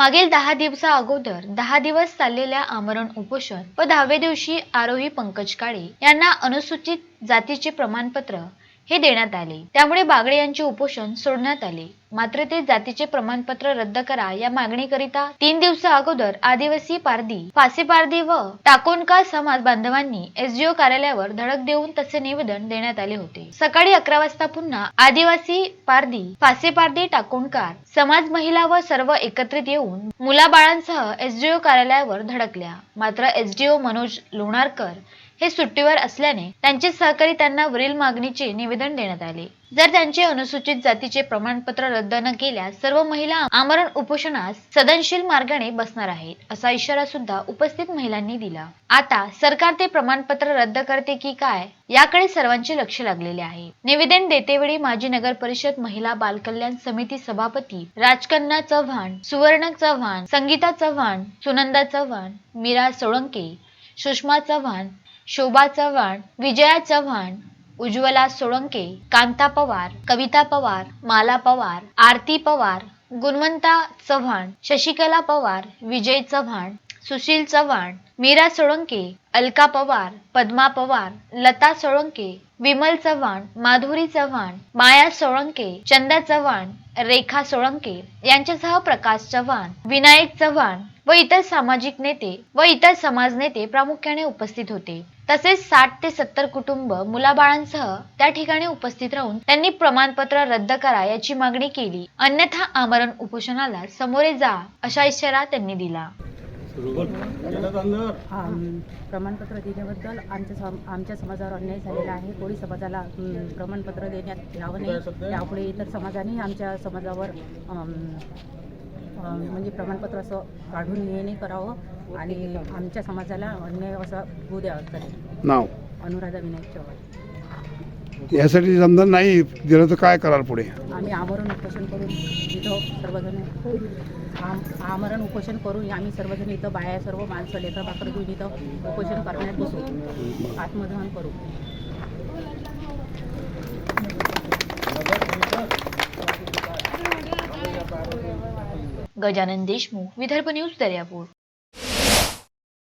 मागील दहा दिवसा अगोदर दहा दिवस चाललेल्या आमरण उपोषण व दहाव्या दिवशी आरोही पंकज काळे यांना अनुसूचित जातीचे प्रमाणपत्र हे देण्यात आले. त्यामुळे बागडे यांचे उपोषण सोडण्यात आले. मात्र ते जातीचे प्रमाणपत्र रद्द करा या मागणीकरिता तीन दिवसा अगोदर आदिवासी पारधी फासे पारधी व टाकोनका समाज बांधवांनी एसडीओ कार्यालयावर धडक देऊन तसे निवेदन देण्यात आले होते. सकाळी अकरा वाजता पुन्हा आदिवासी पारधी फासे पारधी टाकोणकार समाज महिला व सर्व एकत्रित येऊन मुलाबाळांसह एसडीओ कार्यालयावर धडकल्या. मात्र एसडीओ मनोज लोणारकर हे सुट्टीवर असल्याने त्यांचे सहकारी त्यांना वरील मागणीचे निवेदन देण्यात आले. जर त्यांचे अनुसूचित जातीचे प्रमाणपत्र रद्द न केल्यास सर्व महिला आमरण उपोषणास सदनशील मार्गाने बसणार आहेत असा इशारा सुद्धा उपस्थित महिलांनी दिला. आता सरकार ते प्रमाणपत्र रद्द करते की काय याकडे सर्वांचे लक्ष लागलेले आहे. निवेदन देतेवेळी माजी नगर परिषद महिला बालकल्याण समिती सभापती राजकन्ना चव्हाण सुवर्ण चव्हाण संगीता चव्हाण सुनंदा चव्हाण मीरा सोळंके सुषमा चव्हाण शोभा चव्हाण विजया चव्हाण उज्ज्वला सोळंके कांता पवार कविता पवार माला पवार आरती पवार गुणवंता चव्हाण शशिकला पवार विजय चव्हाण सुशील चव्हाण मीरा सोळंके अलका पवार पद्मा पवार लता सोळंके विमल चव्हाण माधुरी चव्हाण माया सोळंके चंदा चव्हाण रेखा सोळंके यांच्यासह प्रकाश चव्हाण विनायक चव्हाण व इतर सामाजिक नेते व इतर समाज नेते प्रामुख्याने उपस्थित होते. तसेच साठ ते सत्तर कुटुंब मुलाबाळांसह त्या ठिकाणी उपस्थित राहून त्यांनी प्रमाणपत्र रद्द करा याची मागणी केली. अन्यथा आमरण उपोषणाला सामोरे जा अशा इशारा त्यांनी दिला. प्रमाणपत्र देण्याबद्दल आमच्या सम आमच्या समाजावर अन्याय झालेला आहे. कोळी समाजाला प्रमाणपत्र देण्यात यावं नाही. यापुढे इतर समाजाने आमच्या समाजावर म्हणजे प्रमाणपत्र असं काढून येणे करावं आणि आमच्या समाजाला अन्याय असा होऊ द्यावा नाव. अनुराधा विनायक चव्हाण यासाठी समजा नाही दिलं तर काय कराल पुढे? आम्ही आमरण उपोषण करून इथं सर्वजण. आम आमरण उपोषण करून आम्ही सर्वजण इथं बाया सर्व माणसं लेकरं बाकरं घेऊन इथं उपोषण करण्यात बसू. आत्मदहन करू. गजानन देशमुख विदर्भ न्यूज दर्यापूर.